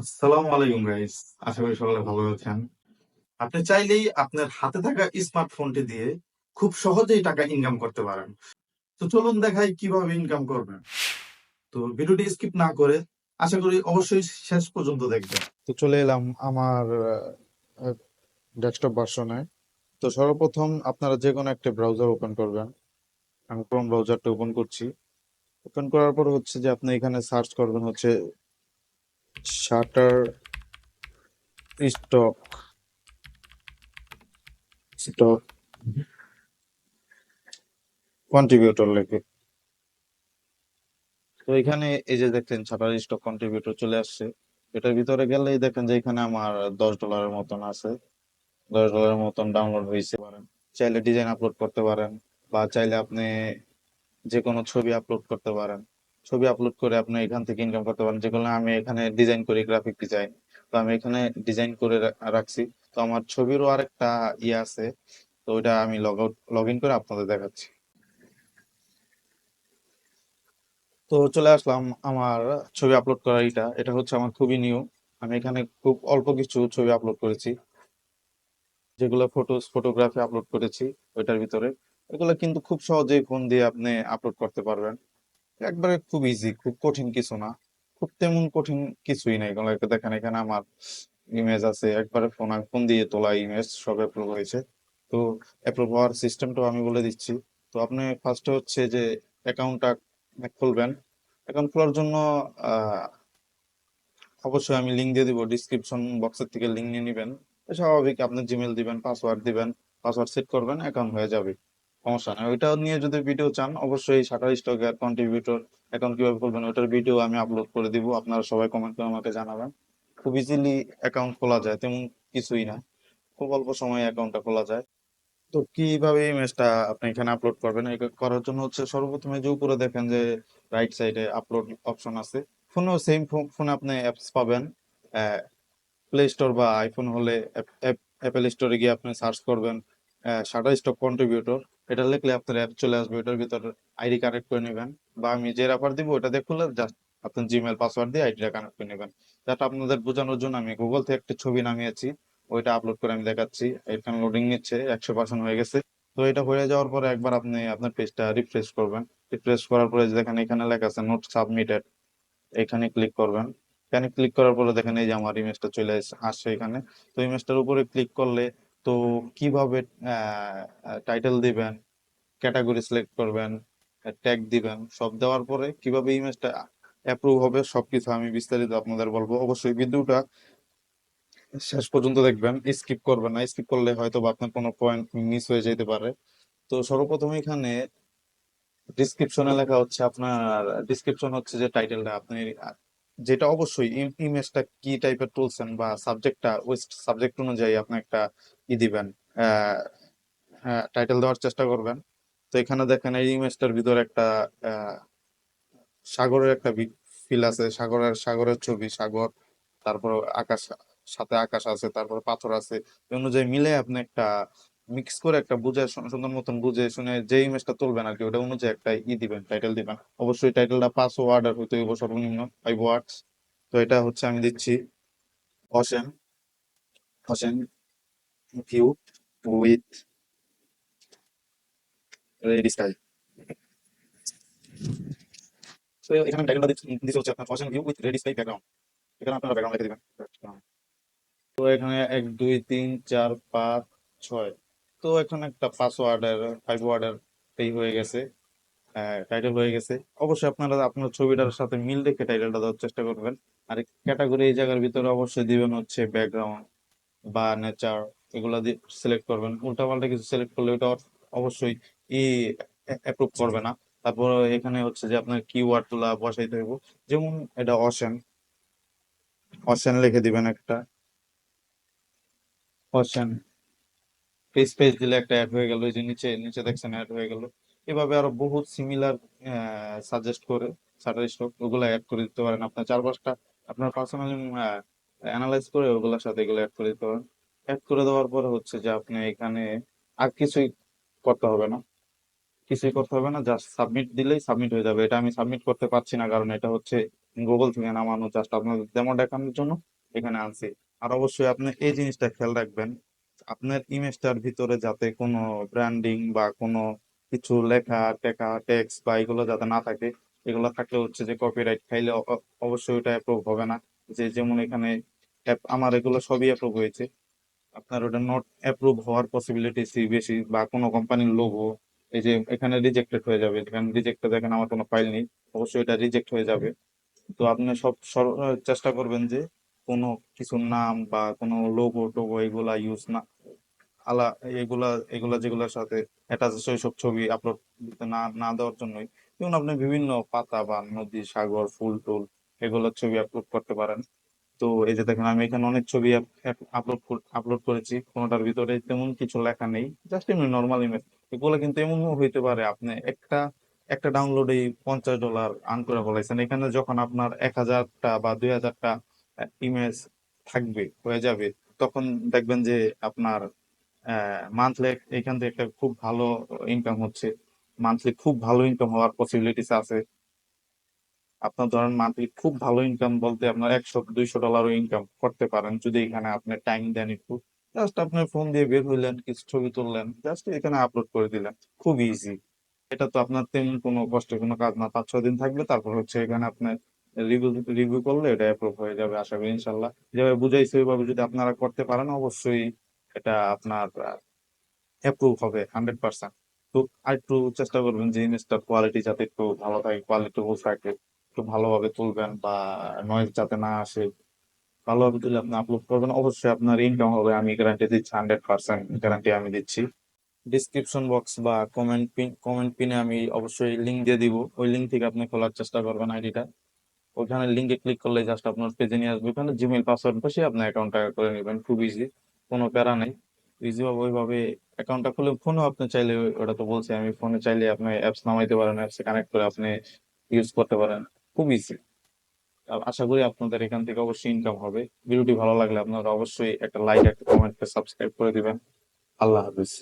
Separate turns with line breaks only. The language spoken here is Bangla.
আসসালামু আলাইকুম গাইস আশা করি সকলে ভালো আছেন। আপনি চাইলেই আপনার হাতে থাকা স্মার্টফোনটি দিয়ে খুব সহজেই টাকা ইনকাম করতে পারেন। তো চলুন দেখাই কীভাবে ইনকাম করবেন। তো ভিডিওটি স্কিপ না করে আশা করি অবশ্যই শেষ পর্যন্ত দেখবেন।
তো চলে এলাম আমার ডেস্কটপ ভার্সনে তো সর্বপ্রথম আপনারা যে কোনো একটা ব্রাউজার ওপেন করবেন। আমি ক্রোম ব্রাউজারটা ওপেন করছি। ওপেন করার পর হচ্ছে যে আপনি এখানে সার্চ করবেন হচ্ছে শাটার স্টক। স্টক। কন্ট্রিবিউটর লেখে। তো এখানে এই যে দেখেন শাটার স্টক কন্ট্রিবিউটর চলে আসছে। এটার ভিতরে গেলেই দেখেন যে এখানে আমার দশ ডলারের মতন আছে। দশ ডলারের মতন ডাউনলোড হয়েছে। পারেন চাইলে ডিজাইন আপলোড করতে পারেন বা চাইলে আপনি যে কোনো ছবি আপলোড করতে পারেন। ছবি আপলোড করে আপনি এখান থেকে ইনকাম করতে পারেন। যেগুলো আমি এখানে ডিজাইন করি গ্রাফিক ডিজাইন তো আমি এখানে ডিজাইন করে রাখছি। তো আমার ছবিরও আরেকটা ইয়ে আছে। তো ওইটা আমি লগ আউট লগ ইন করে আপনাদের দেখাচ্ছি। তো চলে আসলাম আমার ছবি আপলোড করা এটা এটা হচ্ছে আমার খুবই নিউ আমি এখানে খুব অল্প কিছু ছবি আপলোড করেছি। যেগুলো ফটোস ফটোগ্রাফি আপলোড করেছি ওইটার ভিতরে। এগুলো কিন্তু খুব সহজেই ফোন দিয়ে আপনি আপলোড করতে পারবেন। একবারে খুব ইজি খুব কঠিন কিছু না। খুব তেমন কঠিন কিছুই নাই। দেখেন, এখানে আমার ইমেজ আছে, একবারে ফোন ফোন দিয়ে তোলা ইমেজ সব অ্যাপ্রুভ হয়েছে। তো অ্যাপ্রুভ হওয়ার সিস্টেমটাও আমি বলে দিচ্ছি। তো আপনি ফার্স্টে হচ্ছে যে অ্যাকাউন্টটা খুলবেন। অ্যাকাউন্ট খোলার জন্য অবশ্যই আমি লিঙ্ক দিয়ে দিব। ডিসক্রিপশন বক্সের থেকে লিঙ্ক নিয়ে নেবেন। স্বাভাবিক, আপনি জিমেল দিবেন পাসওয়ার্ড দিবেন পাসওয়ার্ড সেট করবেন অ্যাকাউন্ট হয়ে যাবে। সমস্যা নেই। ওইটা নিয়ে যদি ভিডিও চান, অবশ্যই শাটার স্টক কন্ট্রিবিউটর অ্যাকাউন্ট কীভাবে খুলবেন, ওটার ভিডিও আমি আপলোড করে দিব। আপনারা সবাই কমেন্ট করে আমাকে জানাবেন। খুব ইজিলি অ্যাকাউন্ট খোলা যায়, তেমন কিছুই না। খুব অল্প সময়ে অ্যাকাউন্টটা খোলা যায়। তো কীভাবে ইমেজটা আপনি এখানে আপলোড করবেন? করার জন্য হচ্ছে সর্বপ্রথমে যে উপরে দেখেন যে রাইট সাইডে আপলোড অপশন আছে। ফোনেও সেম ফোনে আপনি অ্যাপস পাবেন। প্লে স্টোর বা আইফোন হলে অ্যাপেল স্টোরে গিয়ে আপনি সার্চ করবেন। শাটার স্টক কন্ট্রিবিউটর এটা লিখলে আপনার অ্যাপ চলে আসবে, ওটার ভিতর আইডি কানেক্ট করে নেবেন বা আমি যে রেফার দিব ওটা দিয়ে খুলে জাস্ট আপনার জিমেল পাসওয়ার্ড দিয়ে আইডিটা কানেক্ট করে নেবেন। যাতে আপনাদের বোঝানোর জন্য আমি গুগল থেকে একটা ছবি নামিয়েছি, ওইটা আপলোড করে আমি দেখাচ্ছি। এখানে লোডিং নিচ্ছে, একশো পার্সেন্ট হয়ে গেছে। তো এটা হয়ে যাওয়ার পরে একবার আপনি আপনার পেজটা রিফ্রেশ করবেন। রিফ্রেশ করার পরে দেখেন এখানে লেখা আছে নোট সাবমিটেড এখানে ক্লিক করবেন। এখানে ক্লিক করার পরে দেখেন এই যে আমার ইমেজটা চলে আসছে এখানে। তো ইমেজটার উপরে ক্লিক করলে তো কীভাবে টাইটেল দিবেন ক্যাটাগরি সিলেক্ট করবেন ট্যাগ দিবেন, সব দেওয়ার পরে কীভাবে ইমেজটা অ্যাপ্রুভ হবে, সবকিছু আমি বিস্তারিত আপনাদের বলব। অবশ্যই ভিডিওটা শেষ পর্যন্ত দেখবেন স্কিপ করবেন না। স্কিপ করলে হয়তো আপনার কোনো পয়েন্ট মিস হয়ে যেতে পারে। তো সর্বপ্রথম এখানে ডিসক্রিপশনে লেখা হচ্ছে আপনার ডিসক্রিপশন হচ্ছে যে টাইটেলটা আপনি যেটা অবশ্যই ইমেজটা কি টাইপের তুলছেন বা সাবজেক্টটা ওই সাবজেক্ট অনুযায়ী আপনি একটা ই দিবেন টাইটেল দেওয়ার চেষ্টা করবেন। তো এখানে দেখেন এই ইমেজটার ভিতরে একটা সাগরের একটা ফিল আছে। সাগরের সাগরের ছবি, সাগর, তারপর আকাশ, সাথে আকাশ আছে, তারপর পাথর আছে। অনুযায়ী মিলে আপনি একটা মিক্স করে একটা বুঝে সুন্দর মতন বুঝে শুনে যে ইমেজটা তুলবেন আর কি ওটা অনুযায়ী একটা ই দিবেন টাইটেল দিবেন। অবশ্যই টাইটেলটা পাঁচ ওয়ার্ড আর হইতে হইব সর্বনিম্ন ফাইভ ওয়ার্ডস তো এটা হচ্ছে আমি দিচ্ছি ocean ocean view with ready sky তো এখানে টাইটেলটা দিচ্ছি হচ্ছে আপনার ocean view with ready sky background এখানে আপনারা ব্যাকগ্রাউন্ড লিখে দিবেন। তো এখানে এক, দুই, তিন, চার, পাঁচ, ছয়। তো এখানে একটা পাঁচ ওয়ার্ডের ফাইভ ওয়ার্ডের এই হয়ে গেছে টাইটেল হয়ে গেছে। অবশ্যই আপনারা আপনার ছবিটার সাথে মিল রেখে টাইটেলটা দেওয়ার চেষ্টা করবেন। আর ক্যাটাগরি এই জায়গার ভিতরে অবশ্যই দিবেন হচ্ছে ব্যাকগ্রাউন্ড বা নেচার এগুলা দিয়ে সিলেক্ট করবেন। উল্টাপাল্টা কিছু সিলেক্ট করলে ওটা অবশ্যই ই অ্যাপ্রুভ করবে না। তারপর এখানে হচ্ছে যে আপনার কিওয়ার্ডগুলা বসাইতে হইব যেমন এটা অসেন অসেন লিখে দিবেন একটা। অসেন পেজ পেজ দিলে একটা অ্যাড হয়ে গেল, এই যে নিচে নিচে দেখছেন অ্যাড হয়ে গেল। এভাবে আরও বহুত সিমিলার সাজেস্ট করে শাটার স্টক ওগুলো অ্যাড করে দিতে পারেন। আপনার চার পাঁচটা আপনার পার্সোনালি অ্যানালাইজ করে ওগুলোর সাথে এগুলো অ্যাড করে দিতে পারেন। অ্যাড করে দেওয়ার পরে হচ্ছে যে আপনি এখানে আর কিছুই করতে হবে না। কিছুই করতে হবে না জাস্ট সাবমিট দিলেই সাবমিট হয়ে যাবে। এটা আমি সাবমিট করতে পারছি না, কারণ এটা হচ্ছে গুগল থেকে নামানো জাস্ট আপনাদের ডেমো দেখানোর জন্য এখানে আনছি। আর অবশ্যই আপনি এই জিনিসটা খেয়াল রাখবেন আপনার ইমেজটার ভিতরে যাতে কোনো ব্র্যান্ডিং বা কোনো কিছু লেখা, টেকা টেক্সট বা এগুলো যাতে না থাকে, এগুলো থাকলে হচ্ছে যে কপিরাইট খাইলে অবশ্যই ওটা অ্যাপ্রুভ হবে না। যে যেমন এখানে আমার এগুলো সবই অ্যাপ্রুভ হয়েছে। আপনার ওটা নট অ্যাপ্রুভ হওয়ার পসিবিলিটি বেশি বা কোনো কোম্পানির লোগো এই যে এখানে রিজেক্টেড হয়ে যাবে এখানে রিজেক্টেড দেখেন আমার কোনো ফাইল নেই, অবশ্যই এটা রিজেক্ট হয়ে যাবে। তো আপনি সব চেষ্টা করবেন যে কোনো কিছুর নাম বা কোনো লোগো টোগো এগুলা ইউজ না আলা, এগুলা এগুলা যেগুলোর সাথে অ্যাটাচ সব ছবি আপলোড দিতে না না দেওয়ার জন্যই। যেমন আপনি বিভিন্ন পাতা বা নদী, সাগর, ফুল টুল এগুলোর ছবি আপলোড করতে পারেন। তো এই যে দেখেন, আমি এখানে অনেক ছবি আপলোড আপলোড করেছি। কোনোটার ভিতরে তেমন কিছু লেখা নেই। জাস্ট এমনি নর্মাল ইমেজ এগুলো কিন্তু এমনও হইতে পারে, আপনি একটা একটা ডাউনলোডেই পঞ্চাশ ডলার আর্ন করে বলাইছেন এখানে যখন আপনার এক হাজারটা বা দুই হাজারটা ইমেজ থাকবে, হয়ে যাবে, তখন দেখবেন যে আপনার মান্থলি এখান থেকে একটা খুব ভালো ইনকাম হচ্ছে। মান্থলি খুব ভালো ইনকাম হওয়ার পসিবিলিটিস আছে। আপনার ধরেন মান্থলি খুব ভালো ইনকাম বলতে আপনার একশো, দুইশো ডলারও ইনকাম করতে পারেন, যদি এখানে আপনি টাইম দেন একটু। জাস্ট আপনার ফোন দিয়ে বের হইলেন, কিছু ছবি তুললেন জাস্ট এখানে আপলোড করে দিলেন। খুব ইজি এটা তো আপনার তেমন কোনো কষ্টের কোনো কাজ না। পাঁচ, ছয় দিন থাকবে তারপর হচ্ছে এখানে আপনার রিভিউ রিভিউ করলে এটা অ্যাপ্রুভ হয়ে যাবে, আশা করি ইনশাল্লাহ যেভাবে বুঝাইছে ওইভাবে যদি আপনারা করতে পারেন, অবশ্যই এটা আপনার অ্যাপ্রুভ হবে হান্ড্রেড পার্সেন্ট তো আরেকটু চেষ্টা করবেন যে জিনিসটার কোয়ালিটি যাতে একটু ভালো থাকে কোয়ালিটি থাকে, একটু ভালোভাবে তুলবেন বা নয়েজ যাতে না আসে। ভালোভাবে তুলে আপনি আপলোড করবেন। অবশ্যই আপনার ইনকাম হবে, আমি গ্যারান্টি দিচ্ছি হান্ড্রেড পার্সেন্ট গ্যারান্টি আমি দিচ্ছি। ডিসক্রিপশন বক্স বা কমেন্ট পিন কমেন্ট পিনে আমি অবশ্যই লিঙ্ক দিয়ে দিব। ওই লিঙ্ক থেকে আপনি খোলার চেষ্টা করবেন আইডিটা ওখানে লিঙ্কে ক্লিক করলে জাস্ট আপনার পেজে নিয়ে আসবে। ওখানে জিমেল পাসওয়ার্ড বসে আপনি অ্যাকাউন্টটা করে নেবেন। খুব ইজি কোনো প্যারা নেই ইজিভাবে ওইভাবে অ্যাকাউন্টটা খুলে ফোনও আপনি চাইলে ওটা তো বলছি, আমি ফোনে চাইলে আপনি অ্যাপস নামাইতে পারেন অ্যাপসে কানেক্ট করে আপনি ইউজ করতে পারেন। খুব ইজি আশা করি আপনাদের এখান থেকে অবশ্যই ইনকাম হবে। ভিডিওটি ভালো লাগলে আপনারা অবশ্যই একটা লাইক একটা কমেন্ট সাবস্ক্রাইব করে দিবেন। আল্লাহ হাফিজ।